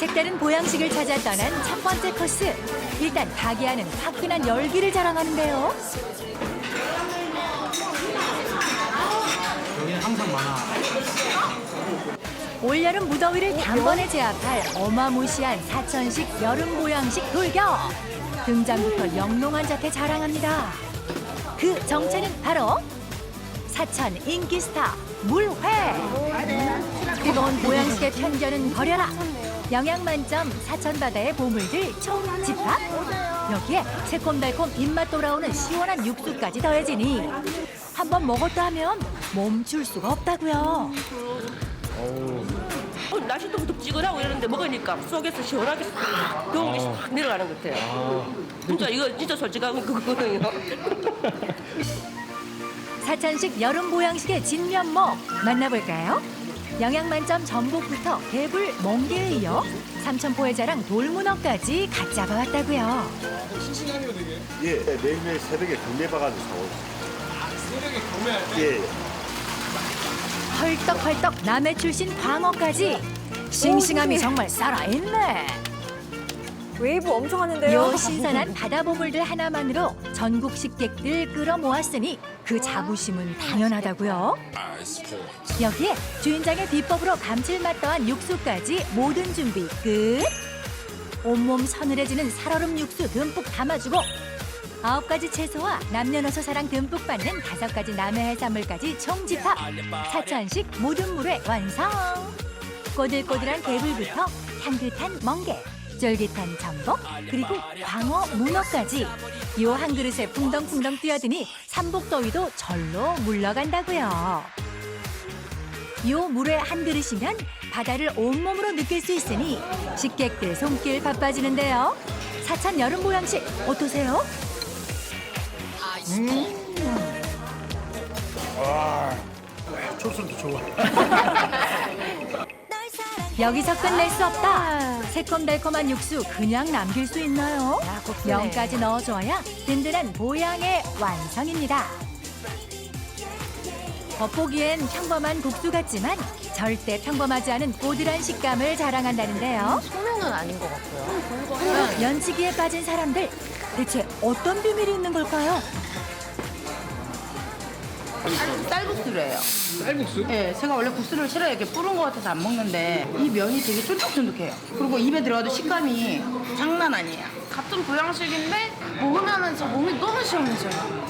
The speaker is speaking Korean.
색다른 보양식을 찾아 떠난 첫 번째 코스. 일단 안은 화끈한 열기를 자랑하는데요. 여기는 항상 많아. 올여름 무더위를 단번에 제압할 어마무시한 사천식 여름 보양식 돌격. 등장부터 영롱한 자태 자랑합니다. 그 정체는 바로 사천 인기 스타 물회. 뜨거운 보양식의 편견은 버려라. 영양 만점 사천 바다의 보물들 총 집합. 여기에 새콤달콤 입맛 돌아오는 시원한 육수까지 더해지니 한번 먹었다 하면 멈출 수가 없다고요. 어, 날씨도 덥지근하고 이러는데 먹으니까 속에서 시원하게 싹 더운 게싹 내려가는 것 같아요. 진짜 이거 진짜 솔직한 그거거든요. 사천식 여름 보양식의 진면목 만나볼까요? 영양 만점 전복부터 개불, 멍게에 이어 삼천포의 자랑 돌문어까지 갓 잡아왔다고요. 예, 매일매일 새벽에 경매 봐가지고 사오죠. 새벽에 경매할 때? 예. 헐떡헐떡 남해 출신 광어까지 싱싱함이 정말 살아있네. 웨이브 엄청 하는데요. 요 신선한 바다 보물들 하나만으로 전국 식객들 끌어모았으니 그 자부심은 당연하다고요. 여기에 주인장의 비법으로 감칠맛 더한 육수까지 모든 준비 끝. 온몸 서늘해지는 살얼음 육수 듬뿍 담아주고 아홉 가지 채소와 남녀노소 사랑 듬뿍 받는 다섯 가지 남해 해산물까지 총집합 사천식 모든 물의 완성. 꼬들꼬들한 개불부터 향긋한 멍게, 쫄깃한 전복, 그리고 광어, 문어까지 요 한 그릇에 풍덩풍덩 뛰어드니 삼복더위도 절로 물러간다고요. 요 물회 한 그릇이면 바다를 온몸으로 느낄 수 있으니 식객들 손길 바빠지는데요. 사천 여름 보양식 어떠세요? 초순도 좋아. 여기서 끝낼 수 없다. 새콤달콤한 육수 그냥 남길 수 있나요? 명까지 넣어줘야 든든한 보양의 완성입니다. 겉보기엔 평범한 국수 같지만 절대 평범하지 않은 꼬들한 식감을 자랑한다는데요. 소면은 아닌 것 같고요. 연치기에 빠진 사람들 대체 어떤 비밀이 있는 걸까요? 쌀국수래요. 쌀국수? 네, 제가 원래 국수를 싫어요. 이렇게 뿌른 것 같아서 안 먹는데 이 면이 되게 쫀득쫀득해요. 그리고 입에 들어가도 식감이 장난 아니에요. 같은 보양식인데 먹으면은 저 몸이 너무 시원해져요.